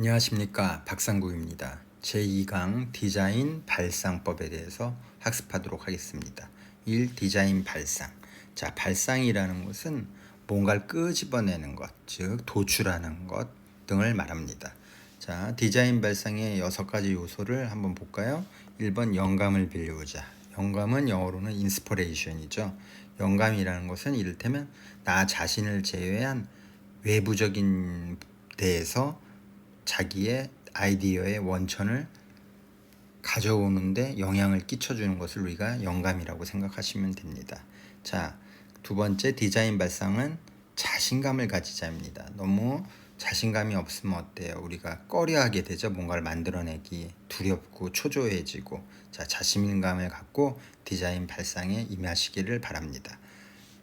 안녕하십니까 박상국입니다. 제2강 디자인 발상법에 대해서 학습하도록 하겠습니다. 1. 디자인 발상. 자, 발상이라는 것은 뭔가를 끄집어내는 것, 즉 도출하는 것 등을 말합니다. 자, 디자인 발상의 여섯 가지 요소를 한번 볼까요? 1번 영감을 빌려오자. 영감은 영어로는 인스퍼레이션이죠. 영감이라는 것은 이를테면 나 자신을 제외한 외부적인 데에서 자기의 아이디어의 원천을 가져오는데 영향을 끼쳐주는 것을 우리가 영감이라고 생각하시면 됩니다. 자, 두 번째 디자인 발상은 자신감을 가지자입니다. 너무 자신감이 없으면 어때요? 우리가 꺼려하게 되죠. 뭔가를 만들어내기 두렵고 초조해지고 자 자신감을 갖고 디자인 발상에 임하시기를 바랍니다.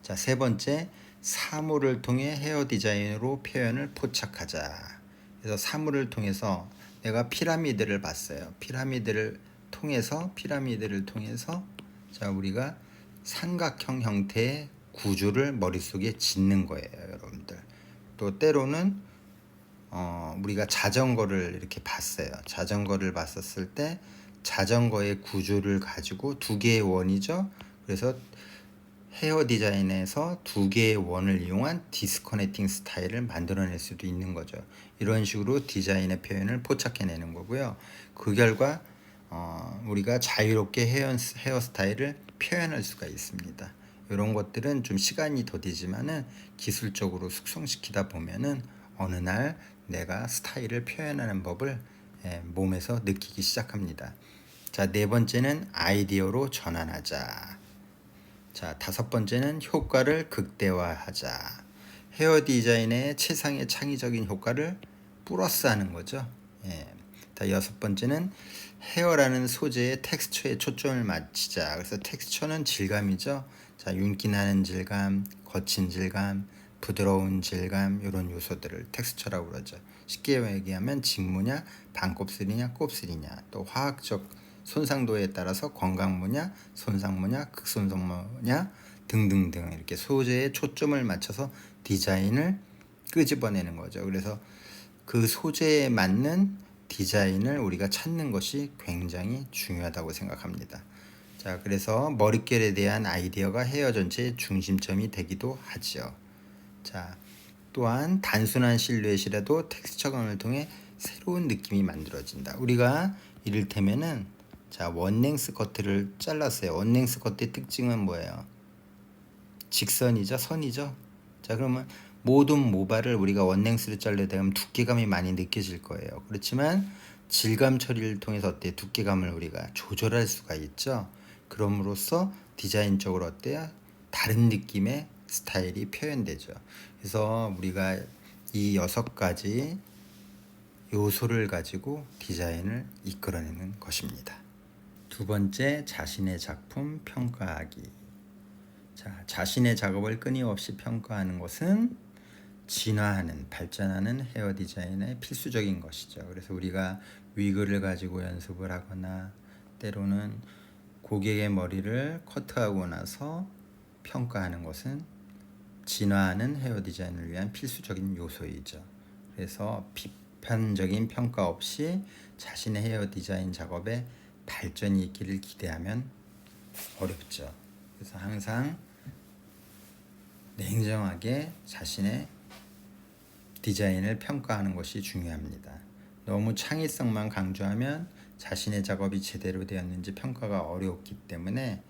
자 세 번째 사물을 통해 헤어 디자인으로 표현을 포착하자. 그래서 사물을 통해서 내가 피라미드를 봤어요. 피라미드를 통해서 피라미드를 통해서 자 우리가 삼각형 형태의 구조를 머릿속에 짓는 거예요, 여러분들. 또 때로는 어, 우리가 자전거를 이렇게 봤어요. 자전거를 봤었을 때 자전거의 구조를 가지고 두 개의 원이죠. 그래서 헤어 디자인에서 두 개의 원을 이용한 디스커넥팅 스타일을 만들어낼 수도 있는 거죠. 이런 식으로 디자인의 표현을 포착해내는 거고요. 그 결과 어, 우리가 자유롭게 헤어, 헤어스타일을 표현할 수가 있습니다. 이런 것들은 좀 시간이 더디지만은 기술적으로 숙성시키다 보면은 어느 날 내가 스타일을 표현하는 법을 예, 몸에서 느끼기 시작합니다. 자, 네 번째는 아이디어로 전환하자. 자, 다섯 번째는 효과를 극대화하자. 헤어 디자인의 최상의 창의적인 효과를 플러스하는 거죠. 예. 자, 여섯 번째는 헤어라는 소재의 텍스처에 초점을 맞추자. 그래서 텍스처는 질감이죠. 자, 윤기 나는 질감, 거친 질감, 부드러운 질감 이런 요소들을 텍스처라고 그러죠. 쉽게 얘기하면 직무냐, 반곱슬이냐, 곱슬이냐, 또 화학적 손상도에 따라서 건강무냐, 손상무냐, 극손상무냐 등등등 이렇게 소재에 초점을 맞춰서 디자인을 끄집어내는 거죠. 그래서 그 소재에 맞는 디자인을 우리가 찾는 것이 굉장히 중요하다고 생각합니다. 자, 그래서 머릿결에 대한 아이디어가 헤어 전체의 중심점이 되기도 하죠. 자, 또한 단순한 실루엣이라도 텍스처감을 통해 새로운 느낌이 만들어진다. 우리가 이를테면은 자, 원랭 스 커트를 잘랐어요. 원랭 스 커트의 특징은 뭐예요? 직선이죠, 선이죠. 자, 그러면 모든 모발을 우리가 원랭스로 잘려야 되면 두께감이 많이 느껴질 거예요. 그렇지만 질감 처리를 통해서 어때 두께감을 우리가 조절할 수가 있죠. 그럼으로써 디자인적으로 어때요? 다른 느낌의 스타일이 표현되죠. 그래서 우리가 이 여섯 가지 요소를 가지고 디자인을 이끌어내는 것입니다. 두 번째, 자신의 작품 평가하기. 자, 자신의 작업을 끊임없이 평가하는 것은 진화하는, 발전하는 헤어 디자인의 필수적인 것이죠. 그래서 우리가 위그를 가지고 연습을 하거나 때로는 고객의 머리를 커트하고 나서 평가하는 것은 진화하는 헤어 디자인을 위한 필수적인 요소이죠. 그래서 비판적인 평가 없이 자신의 헤어 디자인 작업에 발전이 있기를 기대하면 어렵죠. 그래서 항상 냉정하게 자신의 디자인을 평가하는 것이 중요합니다. 너무 창의성만 강조하면 자신의 작업이 제대로 되었는지 평가가 어렵기 때문에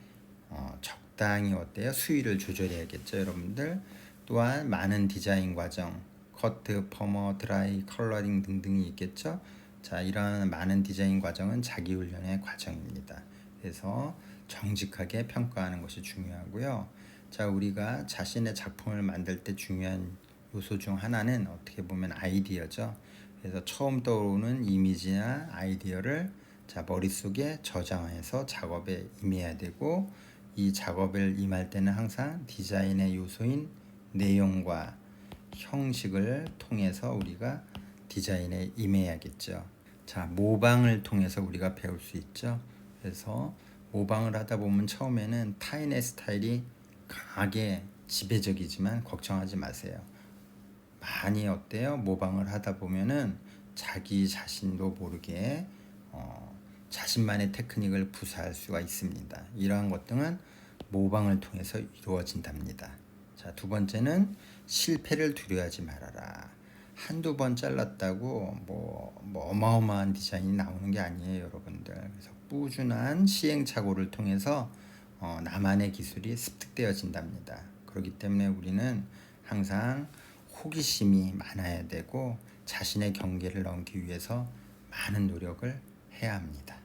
어, 적당히 어때요? 수위를 조절해야겠죠, 여러분들. 또한 많은 디자인 과정, 커트, 퍼머, 드라이, 컬러링 등등이 있겠죠. 자, 이런 많은 디자인 과정은 자기 훈련의 과정입니다. 그래서 정직하게 평가하는 것이 중요하고요. 자, 우리가 자신의 작품을 만들 때 중요한 요소 중 하나는 어떻게 보면 아이디어죠. 그래서 처음 떠오르는 이미지나 아이디어를 자, 머릿속에 저장해서 작업에 임해야 되고 이 작업을 임할 때는 항상 디자인의 요소인 내용과 형식을 통해서 우리가 디자인에 임해야겠죠. 자, 모방을 통해서 우리가 배울 수 있죠. 그래서 모방을 하다 보면 처음에는 타인의 스타일이 강하게 지배적이지만 걱정하지 마세요. 많이 어때요? 모방을 하다 보면은 자기 자신도 모르게 어, 자신만의 테크닉을 구사할 수가 있습니다. 이러한 것들은 모방을 통해서 이루어진답니다. 자, 두 번째는 실패를 두려워하지 말아라. 한두 번 잘랐다고 뭐, 뭐 어마어마한 디자인이 나오는 게 아니에요, 여러분들. 그래서 꾸준한 시행착오를 통해서 어, 나만의 기술이 습득되어진답니다. 그렇기 때문에 우리는 항상 호기심이 많아야 되고 자신의 경계를 넘기 위해서 많은 노력을 해야 합니다.